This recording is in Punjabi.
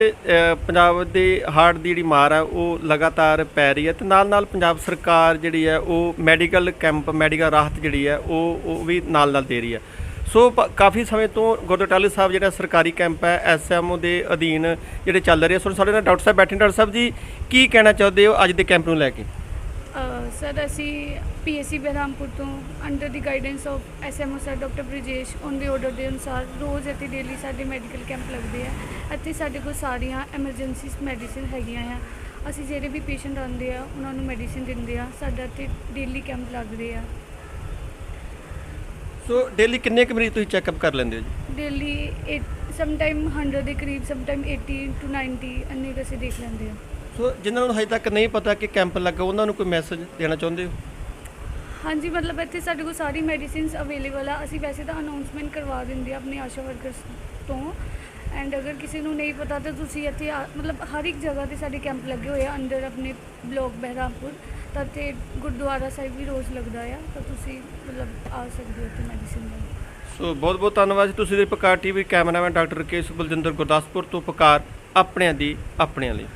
ਪੰਜਾਬ ਦੇ ਹਾਰਟ ਦੀ ਜਿਹੜੀ ਮਾਰ ਹੈ ਉਹ ਲਗਾਤਾਰ ਪੈ ਰਹੀ ਹੈ ਤੇ ਨਾਲ ਨਾਲ ਪੰਜਾਬ ਸਰਕਾਰ ਜਿਹੜੀ ਹੈ, ਉਹ ਮੈਡੀਕਲ ਕੈਂਪ, ਮੈਡੀਕਲ ਰਾਹਤ ਜਿਹੜੀ ਹੈ, ਉਹ ਉਹ ਵੀ ਨਾਲ ਨਾਲ ਦੇ ਰਹੀ ਹੈ ਸੋ ਕਾਫੀ ਸਮੇਂ ਤੋਂ ਗੁਰਦੁਆਰਾ ਸਾਹਿਬ ਜਿਹੜਾ ਸਰਕਾਰੀ ਕੈਂਪ ਹੈ ਐਸਐਮਓ ਦੇ ਅਧੀਨ ਜਿਹੜੇ ਚੱਲ ਰਹੇ ਆ। ਸੋ ਸਾਡੇ ਨਾਲ ਡਾਕਟਰ ਸਾਹਿਬ ਬੈਠੇ ਨੇ। ਡਾਕਟਰ ਸਾਹਿਬ ਜੀ, ਕੀ ਕਹਿਣਾ ਚਾਹੁੰਦੇ ਹੋ ਅੱਜ ਦੇ ਕੈਂਪ ਨੂੰ ਲੈ ਕੇ ਸਰ, ਅਸੀਂ ਪੀਐਸਸੀ ਬਹਿਰਾਮਪੁਰ ਤੋਂ under the guidance of SMO sir doctor Brijesh on the order ਦੇ ਅਨੁਸਾਰ ਰੋਜ਼ ਅਤੇ ਡੇਲੀ ਸਾਡੇ ਮੈਡੀਕਲ ਕੈਂਪ ਲੱਗਦੇ ਆ ਇੱਥੇ ਸਾਡੇ ਕੋਲ ਸਾਰੀਆਂ ਐਮਰਜੈਂਸੀ ਮੈਡੀਸਿਨ ਹੈਗੀਆਂ ਆ। ਅਸੀਂ ਜਿਹੜੇ ਵੀ ਪੇਸ਼ੈਂਟ ਆਉਂਦੇ ਆ ਉਹਨਾਂ ਨੂੰ ਮੈਡੀਸਿਨ ਦਿੰਦੇ ਆ। ਸਾਡਾ ਇੱਥੇ ਡੇਲੀ ਕੈਂਪ ਲੱਗਦੇ ਆ। ਸੋ ਡੇਲੀ ਕਿੰਨੇ ਕੁ ਮਰੀਜ਼ ਤੁਸੀਂ ਚੈੱਕਅਪ ਕਰ ਲੈਂਦੇ ਹੋ ਜੀ? ਡੇਲੀ ਸਮ ਟਾਈਮ 100 ਦੇ ਕਰੀਬ ਸਮ ਟਾਈਮ 80 ਟੂ 90 ਅੰਨੇ ਅਸੀਂ ਦੇਖ ਲੈਂਦੇ ਆ। ਸੋ ਜਿਨ੍ਹਾਂ ਨੂੰ ਹਜੇ ਤੱਕ ਨਹੀਂ ਪਤਾ ਕਿ ਕੈਂਪ ਲੱਗਾ ਉਹਨਾਂ ਨੂੰ ਕੋਈ ਮੈਸੇਜ ਦੇਣਾ ਚਾਹੁੰਦੇ ਹੋ? ਹਾਂਜੀ, ਮਤਲਬ ਇੱਥੇ ਸਾਡੇ ਕੋਲ ਸਾਰੀ ਮੈਡੀਸਿਨਸ ਅਵੇਲੇਬਲ ਆ। ਅਸੀਂ ਵੈਸੇ ਤਾਂ ਅਨਾਉਂਸਮੈਂਟ ਕਰਵਾ ਦਿੰਦੇ ਆ ਆਪਣੇ ਆਸ਼ਾ ਵਰਕਰਸ ਤੋਂ। ਐਂਡ ਅਗਰ ਕਿਸੇ ਨੂੰ ਨਹੀਂ ਪਤਾ ਤਾਂ ਤੁਸੀਂ ਇੱਥੇ ਆ- ਮਤਲਬ ਹਰ ਇੱਕ ਜਗ੍ਹਾ ਤੇ ਸਾਡੇ ਕੈਂਪ ਲੱਗੇ ਹੋਏ ਆ, ਅੰਦਰ ਆਪਣੇ ਬਲੋਕ ਬਹਿਰਾਮਪੁਰ। ਤਾਂ ਤੇ ਗੁਰਦੁਆਰਾ ਸਾਹਿਬ ਵੀ ਰੋਜ਼ ਲੱਗਦਾ ਆ। ਤਾਂ ਤੁਸੀਂ ਮਤਲਬ ਆ ਸਕਦੇ ਹੋ ਇੱਥੇ ਮੈਡੀਸਿਨ ਲੈਣ। ਸੋ ਬਹੁਤ ਬਹੁਤ ਧੰਨਵਾਦ ਜੀ। ਤੁਸੀਂ ਦੇ Pukar TV cameraman doctor Rakesh Baljinder Gurdaspur ਤੋਂ ਪਕਾਰ ਆਪਣਿਆਂ ਦੀ ਆਪਣਿਆਂ ਲਈ।